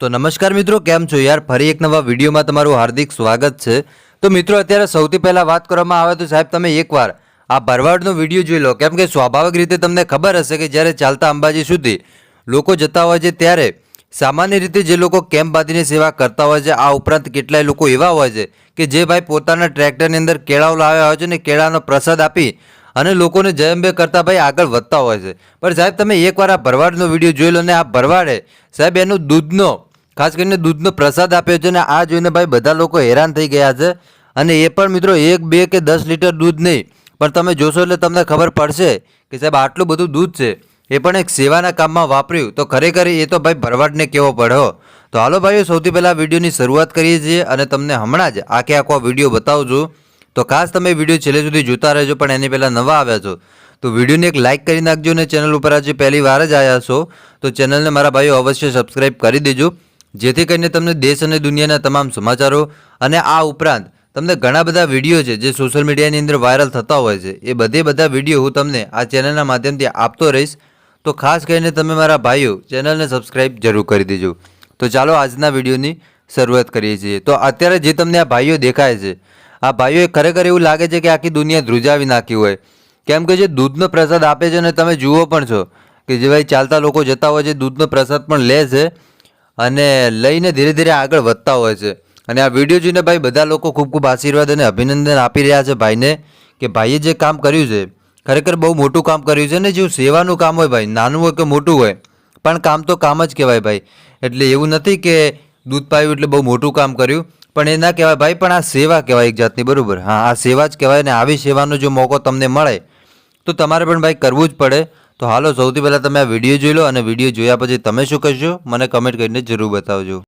તો નમસ્કાર મિત્રો, કેમ છો યાર? ફરી એક નવા વિડીયોમાં તમારું હાર્દિક સ્વાગત છે. તો મિત્રો, અત્યારે સૌથી પહેલાં વાત કરવામાં આવે તો સાહેબ, તમે એકવાર આ ભરવાડનો વીડિયો જોઈ લો. કેમ કે સ્વાભાવિક રીતે તમને ખબર હશે કે જ્યારે ચાલતા અંબાજી સુધી લોકો જતા હોય છે, ત્યારે સામાન્ય રીતે જે લોકો કેમ્પ બાંધીને સેવા કરતા હોય છે, આ ઉપરાંત કેટલાય લોકો એવા હોય છે કે જે ભાઈ પોતાના ટ્રેક્ટરની અંદર કેળાઓ લાવ્યા હોય છે ને કેળાનો પ્રસાદ આપી અને લોકોને જયંબે કરતા ભાઈ આગળ વધતા હોય છે. પણ સાહેબ, તમે એકવાર આ ભરવાડનો વીડિયો જોઈ લો ને આ ભરવાડે સાહેબ, એનું દૂધનો ખાસ કરીને દૂધનો પ્રસાદ આપ્યો છે અને આ જોઈને ભાઈ બધા લોકો હેરાન થઈ ગયા છે. અને એ પણ મિત્રો એક, બે કે દસ લીટર દૂધ નહીં. પણ તમે જોશો એટલે તમને ખબર પડશે કે સાહેબ આટલું બધું દૂધ છે, એ પણ એક સેવાના કામમાં વાપર્યું. તો ખરેખર એ તો ભાઈ ભરવાડને કેવો પડ્યો? તો હાલો ભાઈઓ, સૌથી પહેલાં વિડીયોની શરૂઆત કરીએ છીએ અને તમને હમણાં જ આખે આખો વીડિયો બતાવું છું તો ખાસ તમે વીડિયો છેલ્લે સુધી જોતા રહેજો, પણ એની પહેલાં નવા આવ્યા છો, તો વિડીયોને એક લાઇક કરી નાખજો અને ચેનલ ઉપર આજે પહેલી વાર જ આવ્યા છો, તો ચેનલને મારા ભાઈઓ અવશ્ય સબસ્ક્રાઈબ કરી દેજો. જેથી કરીને તમને દેશ અને દુનિયાના તમામ સમાચારો અને આ ઉપરાંત તમને ઘણા બધા વીડિયો છે જે સોશિયલ મીડિયાની અંદર વાયરલ થતા હોય છે. એ બધે બધા વીડિયો હું તમને આ ચેનલના માધ્યમથી આપતો રહીશ. તો ખાસ કરીને તમે મારા ભાઈઓ ચેનલને સબસ્ક્રાઈબ જરૂર કરી દેજો. તો ચાલો આજના વિડીયોની શરૂઆત કરીએ છીએ. તો અત્યારે જે તમને આ ભાઈઓ દેખાય છે, આ ભાઈઓએ ખરેખર એવું લાગે છે કે આખી દુનિયા ધ્રુજાવી નાખી હોય. કેમ કે જે દૂધનો પ્રસાદ આપે છે અને તમે જુઓ પણ છો કે જે ભાઈ ચાલતા લોકો જતા હોય છે, દૂધનો પ્રસાદ પણ લે છે. અને લઈને ધીરે ધીરે આગળ વધતા હોય છે. અને આ વીડિયો જોઈને ભાઈ બધા લોકો ખૂબ ખૂબ આશીર્વાદ અને અભિનંદન આપી રહ્યા છે ભાઈને કે ભાઈએ જે કામ કર્યું છે, ખરેખર બહુ મોટું કામ કર્યું છે ને જેવું સેવાનું કામ હોય ભાઈ, નાનું હોય કે મોટું હોય, પણ કામ તો કામ જ કહેવાય ભાઈ. એટલે એવું નથી કે દૂધ પાયું એટલે બહુ મોટું કામ કર્યું, પણ એ ના કહેવાય ભાઈ, પણ આ સેવા કહેવાય એક જાતની, બરાબર? હા, આ સેવા જ કહેવાય ને આવી સેવાનો જો મોકો તમને મળે, તો તમારે પણ ભાઈ કરવું જ પડે. તો હાલો, સૌથી પહેલાં તમે આ વીડિયો જોઈ લો અને વીડિયો જોયા પછી તમે શું કહેશો? મને કમેન્ટ કરીને જરૂર બતાવજો.